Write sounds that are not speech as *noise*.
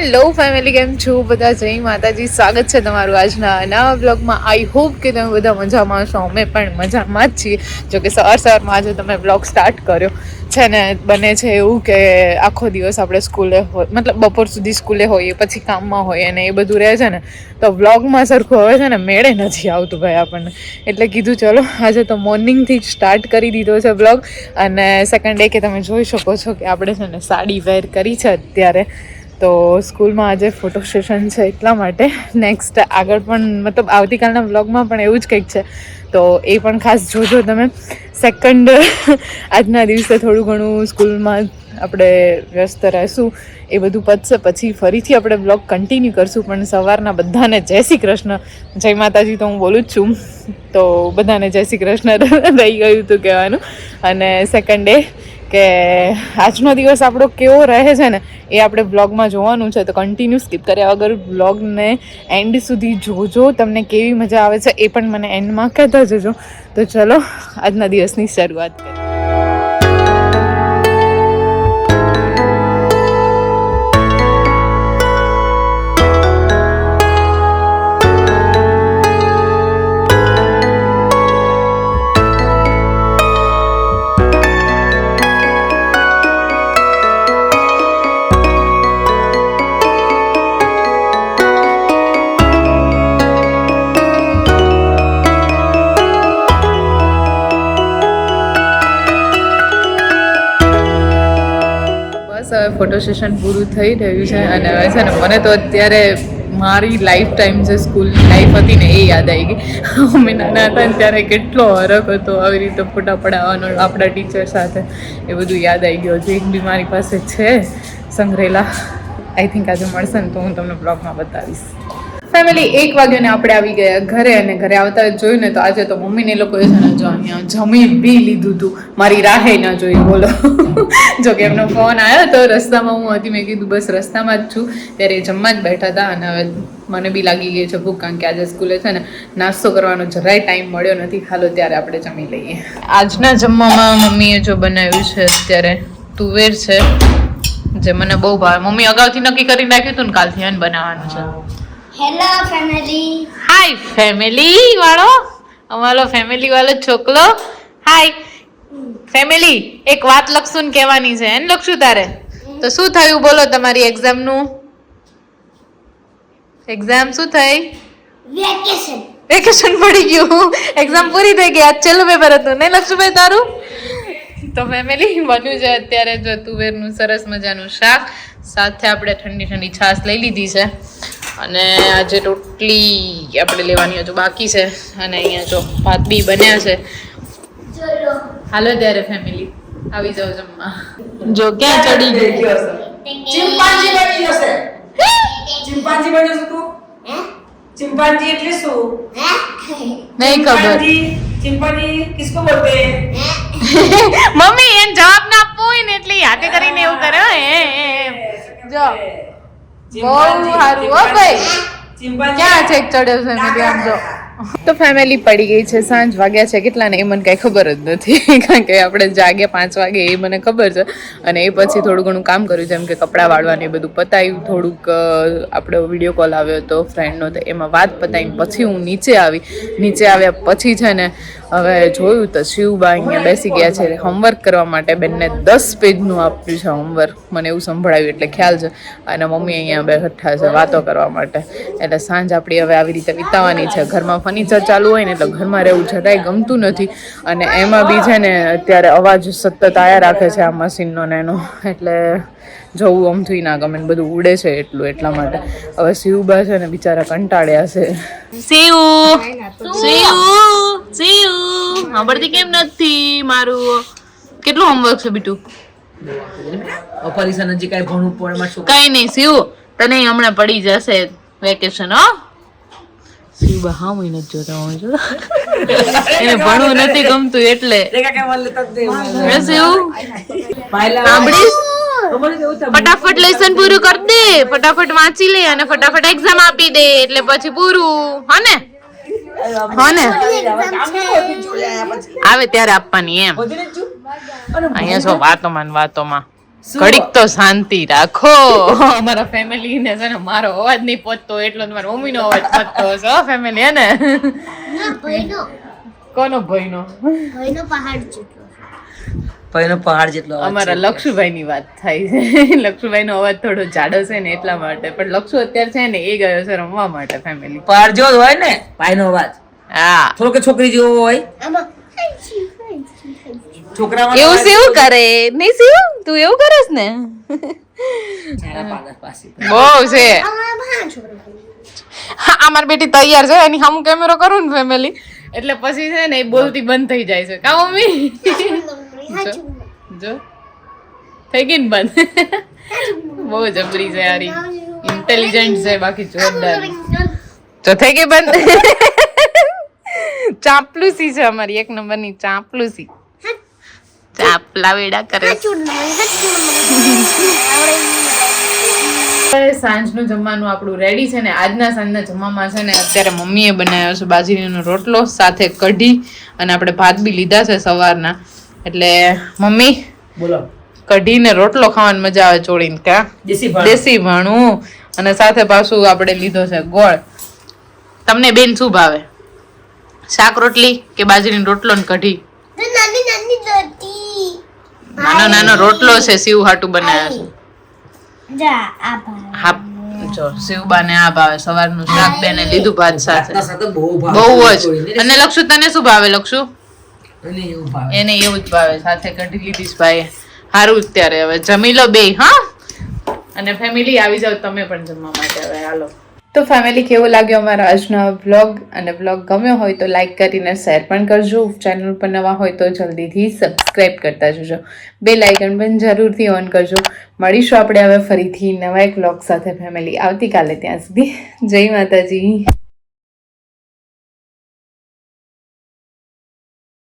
Hello family કેમ છો? બધા જય માતાજી. સ્વાગત છે તમારું આજના નવા બ્લોગમાં આઈ હોપ કે તમે બધા મજામાં છો અમે પણ મજામાં જ છીએ. જો કે સવાર સવારમાં આજે તમે બ્લોગ સ્ટાર્ટ કર્યો. છે ને, બને છે એવું કે આખો દિવસ આપણે સ્કૂલે હોય, મતલબ બપોર સુધી સ્કૂલે હોઈએ, પછી કામમાં હોઈએ અને એ બધું રહે છે ને, તો બ્લોગમાં સરખું હવે છે ને મેળે નથી આવતું ભાઈ આપણને. એટલે કીધું, ચલો, આજે તો મોર્નિંગથી જ સ્ટાર્ટ કરી દીધો છે બ્લોગ અને સેકન્ડ ડે કે તમે જોઈ શકો છો કે આપણે છે ને સાડી વેર કરી છે અત્યારે. તો સ્કૂલમાં આજે ફોટો સેશન છે એટલા માટે. નેક્સ્ટ આગળ પણ, મતલબ આવતીકાલના વ્લોગમાં પણ એવું જ કંઈક છે. તો એ પણ ખાસ જોજો તમે. સેકન્ડ આજના દિવસે થોડું ઘણું સ્કૂલમાં આપણે વ્યસ્ત રહેશું. એ બધું પતશે. પછી ફરીથી આપણે બ્લોગ કન્ટિન્યુ કરશું. પણ સવારના બધાને જય શ્રી કૃષ્ણ. જય માતાજી તો હું બોલું જ છું. તો બધાને જય શ્રી કૃષ્ણ *laughs* રહી ગયું હતું કહેવાનું. અને સેકન્ડ ડે કે આજનો દિવસ આપણો કેવો રહે છે ને? એ આપણે બ્લોગમાં જોવાનું છે, તો કન્ટિન્યુ સ્કીપ કર્યા વગર બ્લોગને એન્ડ સુધી જોજો, તમને કેવી મજા આવે છે, એ પણ મને એન્ડમાં કહેતા જજો. તો ચલો, આજના દિવસની શરૂઆત કરીએ. બસ હવે ફોટો સેશન પૂરું થઈ રહ્યું છે અને હવે છે ને મને તો અત્યારે મારી લાઈફ ટાઈમ જે સ્કૂલની લાઈફ હતી ને એ યાદ આવી ગઈ. અમે નાના હતા ને ત્યારે કેટલો હરખ હતો આવી રીતે ફોટા પડાવવાનો, આપણા ટીચર સાથે. એ બધું યાદ આવી ગયું. હજુ એક બી મારી પાસે છે સંગ્રહેલા. આઈ થિંક આજે મળશે ને તો હું તમને બ્લોગમાં બતાવીશ. ફેમિલી એક વાગ્યાને આપણે આવી ગયા ઘરે અને ઘરે આવતા જોયું ને તો આજે તો મમ્મીને એ લોકોએ છે ને જો અહીંયા જમી બી લીધું હતું મારી રાહે ના જોઈ, બોલો. *laughs* જો કે એમનો ફોન આવ્યો તો રસ્તામાં હું હતી, મેં કીધું બસ રસ્તામાં જ છું. ત્યારે જમવા જ બેઠા હતા અને હવે મને બી લાગી ગઈ છે ભૂખ, કારણ કે આજે સ્કૂલે છે ને નાસ્તો કરવાનો જરાય ટાઈમ મળ્યો નથી. હાલો, ત્યારે આપણે જમી લઈએ. આજના જમવામાં મમ્મીએ જો બનાવ્યું છે, અત્યારે તુવેર છે, જે મને બહુ ભાવે. મમ્મી અગાઉથી નક્કી કરી નાખ્યું હતું ને કાલથી એને બનાવવાનું છે. હેલો ફેમિલી હાય ફેમિલી વાળો. અમારો ફેમિલી વાળો છોકલો હાય ફેમિલી એક વાત લખશું ને કહેવાની છે. એને લખશું તારે? તો શું થયું? બોલો તમારી એક્ઝામનું એક્ઝામ શું થઈ? વેકેશન વેકેશન પડી ગયું. એક્ઝામ પૂરી થઈ ગઈ. આજ છેલ્લું પેપર હતું. નહીં લક્ષુભાઈ તારું? તો ફેમિલી બન્યું છે અત્યારે જો તુવેરનું સરસ મજાનું શાક. સાથે આપણે ઠંડી ઠંડી છાશ લઈ લીધી છે. અને આજે રોટલી આપણે લેવાની હજુ બાકી છે. અને અહીંયા જો ભાત બી બન્યા છે. હાલો ત્યારે ફેમિલી આવી જાઓ જમવા. જો ક્યાં ચડી ગયું ચિંપાંજી બની જશે. ચિંપાંજી બની જશે તું? ચિંપાંજી એટલે શું? નહીં ખબર. ચિંપાંજી કિસકો બોલતે મમ્મી એને જવાબ ના આપવો હોય ને એટલે હાથે કરીને એવું કરે. હો. જો. બહુ સારું હો ભાઈ ક્યાં ચેક ચડ્યો છે મેં આમ જો. તો ફેમિલી પડી ગઈ છે સાંજ વાગ્યા છે કેટલા ને એ મને કાંઈ ખબર જ નથી. *laughs* કારણ કે આપણે જાગ્યા પાંચ વાગે એ મને ખબર છે. અને એ પછી થોડું ઘણું કામ કર્યું જેમ કે કપડાં વાળવાને એ બધું પતાવ્યું થોડુંક આપણો વીડિયો કોલ આવ્યો હતો ફ્રેન્ડનો તો એમાં વાત પતાવીને પછી હું નીચે આવી. નીચે આવ્યા પછી છે ને હવે જોયું તો શિવબા અહીંયા બેસી ગયા છે. હોમવર્ક કરવા માટે બેનને દસ પેજનું આપ્યું છે હોમવર્ક મને એવું સંભળાયું એટલે ખ્યાલ છે. અને મમ્મી અહીંયા બેઠા છે વાતો કરવા માટે. એટલે સાંજ આપણી હવે આવી રીતે વિતાવાની છે. ઘરમાં ફર્નિચર ચાલુ હોય ને એટલે ઘરમાં રહેવું જરાય ગમતું નથી. અને એમાં બી છે ને અત્યારે અવાજ સતત આયા રાખે છે આ મશીનનો ને એનો. એટલે જવું અમથું ના ગમે ને બધું ઉડે છે એટલું એટલા માટે. હવે શિવબા છે ને બિચારા કંટાળ્યા છે. શિવ! શિવ! શિવ સાંભળતી કેમ નથી મારું? કેટલું હોમવર્ક છે બીટુ? પરીક્ષા હજી કઈ ભણવું પણ એમાં શું કઈ નહીં શિવ તને હમણાં પડી જશે વેકેશન હો. શિવ હા મહિને જોતા હોય જો *laughs* એને ભણવું નથી ગમતું એટલે. સાંભળીશ? ફટાફટ લેસન પૂરું કરી દે. ફટાફટ વાંચી લે અને ફટાફટ એક્ઝામ આપી દે એટલે પછી પૂરું હા ને? આવે ત્યારે આપવાની એમ. અહીંયા છો વાતોમાં ને વાતોમાં? કડીક ઘડીક તો શાંતિ રાખો. અમારા ફેમિલી ને છે ને મારો અવાજ નહીં પહોંચતો એટલો જ મારા મમ્મી નો અવાજ પહોંચતો હશે ફેમિલી હે ને? ના ભાઈનો કોનો ભાઈ નો પહાડ જેટલો ભાઈનો પહાડ જેટલો અમારા. લક્ષુભાઈ ની વાત થાય છે. *laughs* લક્ષુભાઈ નો અવાજ થોડો જાડો છે ને એટલા માટે. પણ લક્ષુ અત્યારે છે ને એ ગયો છે રમવા માટે ફેમિલી પહાડ જેવો હોય ને ભાઈનો અવાજ. હા. થોડો કે છોકરી જેવો હોય. એવું શિવ કરે? નહીં શિવ તું એવું કરસ ને? બહુ છે. હા અમારી બેટી તૈયાર છે એની સામું કેમેરો કરું ને ફેમિલી એટલે પછી છે ને એ બોલતી બંધ થઈ જાય છે. કા મમ્મી. જો. થઈ ગઈ ને બંધ? બહુ જબરી છે યારી. ઇન્ટેલિજન્ટ છે બાકી જોરદાર. તો થઈ ગઈ બંધ? *laughs* ચાપલુસી છે અમારી એક નંબરની ચાપલુસી. ચાપલા વેડા કરે સાંજનું જમવાનું આપણું રેડી છે ને આજના સાંજના જમવામાં છે ને અત્યારે મમ્મીએ બનાવ્યો છે બાજરીનો રોટલો સાથે કઢી અને આપણે ભાત બી લીધા છે સવારના. એટલે મમ્મી બોલો. કઢી ને રોટલો ખાવાની મજા આવે ચોળીને કા? દેશી ભાણ. અને સાથે પાછું આપણે લીધો છે ગોળ. તમને બેન શું ભાવે? શાક રોટલી કે બાજરીનો રોટલો ને કઢી? નાની નાની દોતી નાનો નાનો રોટલો છે શિવ હાટું બનાવ્યો છે. હા જો શિવબાને આ ભાવે. સવારનું શાક બેને લીધું ભાત સાથે. બહુ જ. અને લક્ષુ તને શું ભાવે લક્ષુ? એને એવું જ ભાવે સાથે કઢી લીધી ભાઈ સારું જ ત્યારે હવે. જમી લો બે હા? અને ફેમિલી આવી જાવ તમે પણ જમવા માટે હવે હાલો. તો ફેમિલી કેવો લાગ્યો અમારો આજનો વ્લોગ અને વ્લોગ ગમ્યો હોય તો લાઇક કરીને શેર પણ કરજો. ચેનલ પર નવા હોય તો જલ્દીથી સબસ્ક્રાઈબ કરતા જજો. બે લાઇકન પણ જરૂરથી ઓન કરજો. મળીશું આપણે હવે ફરીથી નવા એક વ્લોગ સાથે ફેમિલી આવતીકાલે ત્યાં સુધી. જય માતાજી.